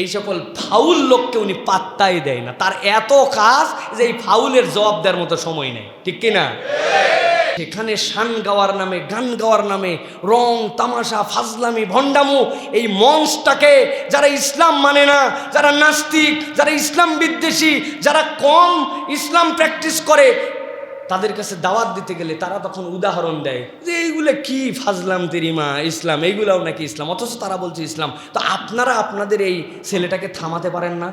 এই সকল ফাউল লোককে উনি পাত্তাই দেয় না। তার এত কাজ যে এই ফাউলের জবাব দেওয়ার মতো সময় নেই। ঠিক কিনা সেখানে শান গাওয়ার নামে, গান গাওয়ার নামে, রং, তামাশা, ফাজলামি, ভণ্ডামু, এই মঞ্চটাকে যারা ইসলাম মানে না, যারা নাস্তিক, যারা ইসলাম বিদ্বেষী, যারা কম ইসলাম প্র্যাকটিস করে তাদের কাছে দাওয়াত দিতে গেলে তারা তখন উদাহরণ দেয় যে এইগুলো কি ফাজলাম তেরিমা ইসলাম, এইগুলাও নাকি ইসলাম? অথচ তারা বলছে ইসলাম। তো আপনারা আপনাদের এই ছেলেটাকে থামাতে পারেন না।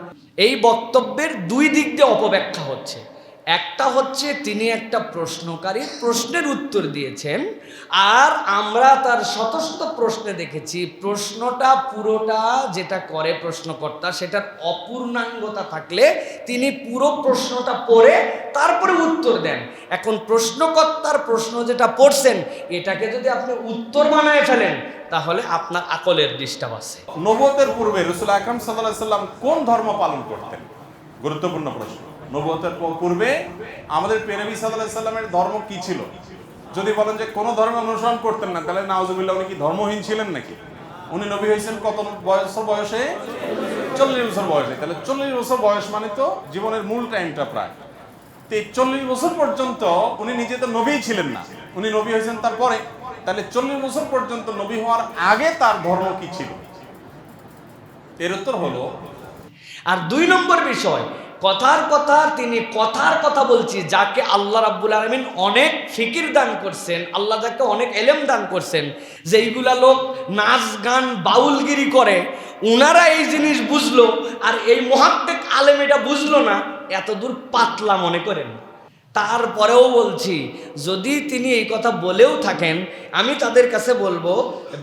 এই বক্তব্যের দুই দিক দিয়ে অপব্যাখ্যা হচ্ছে। একটা হচ্ছে তিনি একটা প্রশ্নকারী, প্রশ্নের উত্তর দিয়েছেন। আর আমরা তার শত শত প্রশ্নে দেখেছি, প্রশ্নটা পুরোটা যেটা করে প্রশ্নকর্তা, সেটার অপূর্ণাঙ্গতা থাকলে তিনি পুরো প্রশ্নটা পড়ে তারপরে উত্তর দেন। এখন প্রশ্নকর্তার প্রশ্ন যেটা পড়ছেন, এটাকে যদি আপনি উত্তর বানায় ফেলেন, তাহলে আপনার আকলের ডিস্টার্ব আছে। নবতের পূর্বে রসুল আকরম সাল্লাম কোন ধর্ম পালন করতেন? গুরুত্বপূর্ণ প্রশ্ন। নবতের পূর্বে আমাদের পেনবী সাল্লাহ সাল্লামের ধর্ম কি ছিল? যদি বলেন যে কোনো ধর্ম অনুসরণ করতেন না, তাহলে নাওজুবিল্লাহ উনি কি ধর্মহীন ছিলেন নাকি? উনি নবী হয়েছেন কত বয়স বয়সে? চল্লিশ বছর বয়সে। তাহলে চল্লিশ বছর বয়স মানে তো জীবনের মূল টাইমটা প্রায়। তো এই চল্লিশ বছর পর্যন্ত উনি নিজে তো নবীই ছিলেন না। উনি নবী হয়েছেন তারপরে। তাহলে চল্লিশ বছর পর্যন্ত নবী হওয়ার আগে তার ধর্ম কি ছিল? এর উত্তর হলো, আর দুই নম্বর বিষয় কথার কথা, তিনি কথার কথা বলছি, যাকে আল্লাহ রাব্বুল আলমিন অনেক ফিকির দান করছেন, আল্লাহ যাকে অনেক এলেম দান করছেন, যে এইগুলা লোক নাচ গান বাউলগিরি করে, উনারা এই জিনিস বুঝলো, আর এই মহাত্মেক আলেম এটা বুঝলো না এত দূর পাতলা মনে করেন। তারপরেও বলছি, যদি তিনি এই কথা বলেও থাকেন, আমি তাদের কাছে বলব,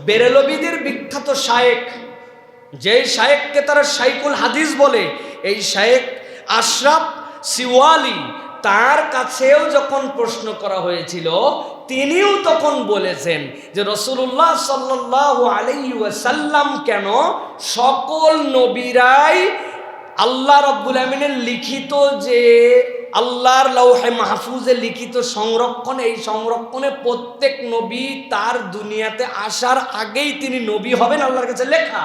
বেরেলবিদের বিখ্যাত শায়েক যেই শায়েককে তারা শাইকুল হাদিস বলে, এই শায়েক আশরাফ সিওয়ালি তার কাছেও যখন প্রশ্ন করা হয়েছিল, তিনিও তখন বলেছেন যে রসুল্লাহ সাল্লাহ আলাইসাল্লাম কেন সকল নবীরাই আল্লাহ রব্বুল আমিনের লিখিত যে আল্লাহর লৌহে মাহফুজে লিখিত সংরক্ষণ, এই সংরক্ষণে প্রত্যেক নবী তার দুনিয়াতে আসার আগেই তিনি নবী হবেন, আল্লাহর কাছে লেখা।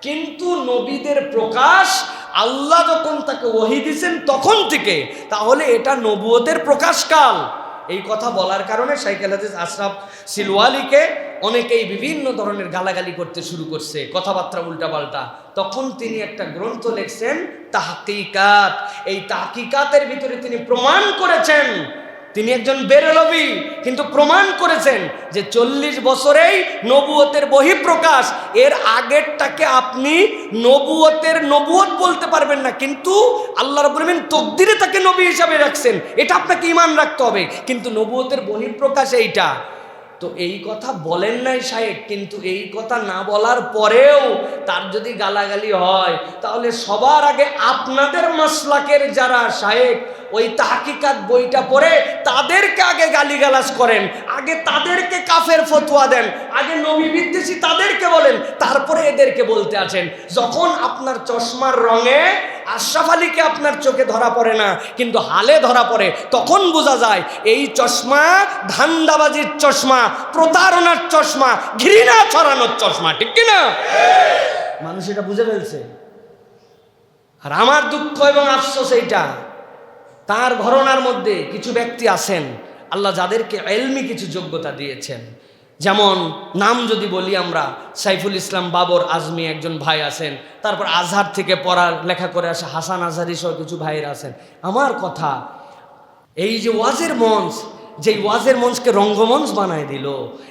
কিন্তু নবীদের প্রকাশ আল্লাহ যখন তাকে ওহি দিছেন তখন থেকে, তাহলে এটা নবুয়তের প্রকাশকাল। এই কথা বলার কারণে সাইকেল হাজিজ আশরাফ সিলওয়ালিকে অনেকেই বিভিন্ন ধরনের গালাগালি করতে শুরু করছে, কথাবার্তা উল্টাপাল্টা। তখন তিনি একটা গ্রন্থ লেখছেন তাহকিকাত। এই তাহকিকাতের ভিতরে তিনি প্রমাণ করেছেন তিনি একজন বেরলবি, কিন্তু প্রমাণ করেছেন যে চল্লিশ বছরেই নবুয়তের বহিঃপ্রকাশ, এর আগেরটাকে আপনি নবুয়তের নবুয়ত বলতে পারবেন না, কিন্তু আল্লাহ রবীন্দিন তকদিরে তাকে নবী হিসাবে রাখছেন। এটা আপনাকে ইমান রাখতে হবে, কিন্তু নবুয়তের বহিঃপ্রকাশ এইটা। তো এই কথা বলেন নাই সাহেব, কিন্তু এই কথা না বলার পরেও তার যদি গালাগালি হয়, তাহলে সবার আগে আপনাদের মাসলাকের যারা সাহেব, ওই তাহাকিকাত বইটা পড়ে তাদেরকে গালিগালাজ করেন। আগে তাদেরকে কাফের ফতোয়া দেন। আগে নবী বিদ্বেষী তাদেরকে বলেন। তারপরে এদেরকে বলতে আছেন, যখন আপনার চশমার রঙে আশরাফ আলীকে আপনার চোখে ধরা পড়ে না, কিন্তু হালে ধরা পড়ে, তখন বোঝা যায় এই চশমা ধান্দাবাজির চশমা, প্রতারণার চশমা, ঘৃণা ছড়ানোর চশমা, ঠিক কিনা? মানুষ এটা বুঝে ফেলছে। আর আমার দুঃখ এবং আফসোস এইটা। তার ঘরনার মধ্যে কিছু ব্যক্তি আছেন। আল্লাহ যাদেরকে এলমি কিছু যোগ্যতা দিয়েছেন। যেমন নাম যদি বলি আমরা, সাইফুল ইসলাম বাবর আজমি একজন ভাই আছেন, তারপর আজহার থেকে পড়া লেখা করে আসে হাসান আজহারি সহ কিছু ভাইয়েরা আছেন। আমার কথা, এই যে ওয়াজের মঞ্চ যে ওয়াজের মঞ্চকে রঙ্গমঞ্চ বানায় দিল,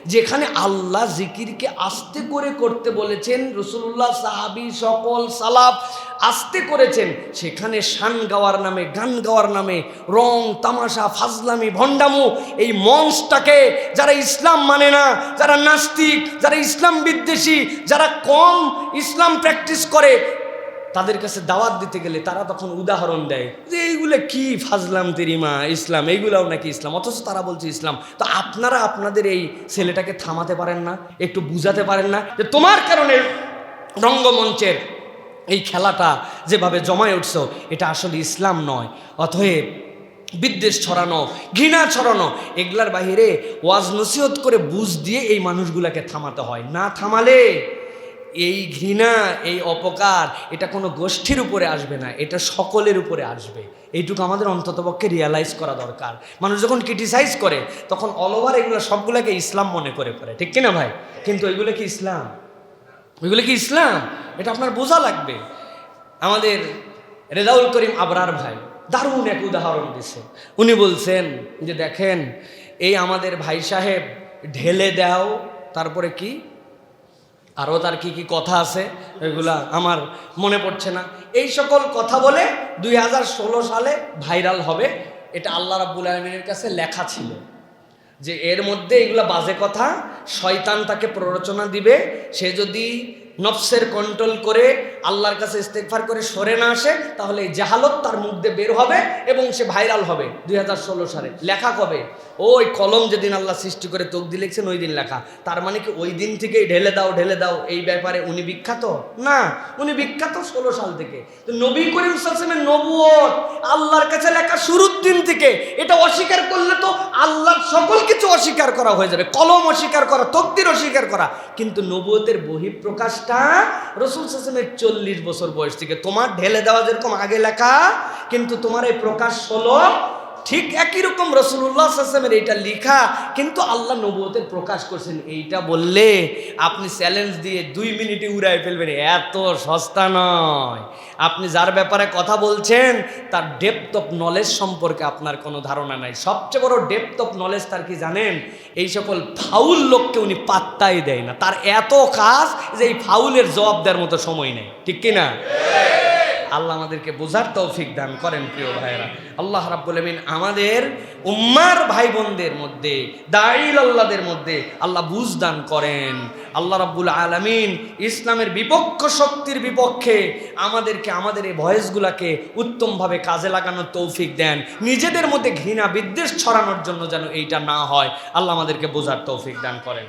যেখানে আল্লাহ জিকিরকে আস্তে করে করতে বলেছেন রসুল্লাহ সাহাবি সকল সালাফ আস্তে করেছেন, সেখানে শান গাওয়ার নামে, গান গাওয়ার নামে, রং, তামাশা, ফাজলামি, ভণ্ডামু, এই মঞ্চটাকে যারা ইসলাম মানে না, যারা নাস্তিক, যারা ইসলাম বিদ্বেষী, যারা কম ইসলাম প্র্যাকটিস করে তাদের কাছে দাওয়াত দিতে গেলে তারা তখন উদাহরণ দেয় যে এইগুলো কি ফাজলাম তেরিমা ইসলাম, এইগুলাও নাকি ইসলাম? অথচ তারা বলছে ইসলাম। তো আপনারা আপনাদের এই ছেলেটাকে থামাতে পারেন না, একটু বুঝাতে পারেন না যে তোমার কারণে রঙ্গমঞ্চের এই খেলাটা যেভাবে জমায় উঠছ, এটা আসলে ইসলাম নয়। অতএব বিদ্বেষ ছড়ানো, ঘৃণা ছড়ানো, এগুলার বাহিরে ওয়াজ নসিহত করে বুঝ দিয়ে এই মানুষগুলাকে থামাতে হয়। না থামালে এই ঘৃণা, এই অপকার, এটা কোনো গোষ্ঠীর উপরে আসবে না, এটা সকলের উপরে আসবে। এইটুকু আমাদের অন্ততপক্ষে রিয়ালাইজ করা দরকার। মানুষ যখন ক্রিটিসাইজ করে, তখন অল ওভার এগুলো সবগুলোকে ইসলাম মনে করে করে ঠিক কিনা ভাই? কিন্তু এগুলো কি ইসলাম? ওইগুলো কি ইসলাম? এটা আপনার বোঝা লাগবে। আমাদের রেজাউল করিম আবরার ভাই দারুণ এক উদাহরণ দিছে। উনি বলছেন যে, দেখেন, এই আমাদের ভাই সাহেব ঢেলে দাও, তারপরে কি? আরও তার কি কি কথা আছে, এগুলা আমার মনে পড়ছে না। এই সকল কথা বলে দুই হাজার ষোলো সালে ভাইরাল হবে, এটা আল্লাহ রাব্বুল আলমিনের কাছে লেখা ছিল। যে এর মধ্যে এগুলা বাজে কথা, শয়তান তাকে প্ররোচনা দিবে, সে যদি নফসের কন্ট্রোল করে আল্লাহর কাছে ইস্তেকফার করে সরে না আসে, তাহলে এই জাহালত তার মুখ দিয়ে বের হবে এবং সে ভাইরাল হবে দুই হাজার ষোলো সালে। লেখা কবে? ওই কলম যেদিন আল্লাহ সৃষ্টি করে তোক দিয়ে লিখছেন, ওই দিন লেখা। তার মানে কি ওই দিন থেকেই ঢেলে দাও ঢেলে দাও, এই ব্যাপারে উনি বিখ্যাত? না, উনি বিখ্যাত ষোলো সাল থেকে। তো নবী করিম সালসামের নবুয়ত আল্লাহর কাছে লেখা শুরুর দিন থেকে, এটা অস্বীকার করলে তো আল্লাহর সকল কিছু অস্বীকার করা হয়ে যাবে। কলম অস্বীকার করা, তকদির অস্বীকার করা। কিন্তু নবুয়তের বহিঃপ্রকাশটা রসুল সাসেমের চল্লিশ বছর বয়স থেকে। তোমার ঢেলে দেওয়া যেরকম আগে লেখা, কিন্তু তোমার এই প্রকাশ হলো ঠিক একই রকম রসুল্লাহ আসলামের এইটা লিখা, কিন্তু আল্লাহ নবুয়তের প্রকাশ করছেন এইটা বললে আপনি চ্যালেঞ্জ দিয়ে দুই মিনিটে উড়াই ফেলবেন, এত সস্তা নয়। আপনি যার ব্যাপারে কথা বলছেন, তার ডেপথ অফ নলেজ সম্পর্কে আপনার কোনো ধারণা নাই। সবচেয়ে বড় ডেপথ অফ নলেজ তার কি জানেন? এই সকল ফাউল লোককে উনি পাত্তাই দেয় না। তার এত কাজ যে এই ফাউলের জবাব দেওয়ার মতো সময় নেই। ঠিক কিনা? আল্লাহ আমাদেরকে বোঝার তৌফিক দান করেন প্রিয় ভাইয়েরা। আল্লাহ রাব্বুল আমিন আমাদের উম্মার ভাই বোনদের মধ্যে দাইল আল্লাহদের মধ্যে আল্লাহ বুঝ দান করেন। আল্লাহ রাব্বুল আলামিন ইসলামের বিপক্ষ শক্তির বিপক্ষে আমাদেরকে, আমাদের এই ভয়েসগুলাকে উত্তমভাবে কাজে লাগানোর তৌফিক দেন। নিজেদের মধ্যে ঘৃণা, বিদ্বেষ ছড়ানোর জন্য যেন এইটা না হয়। আল্লাহ আমাদেরকে বোঝার তৌফিক দান করেন।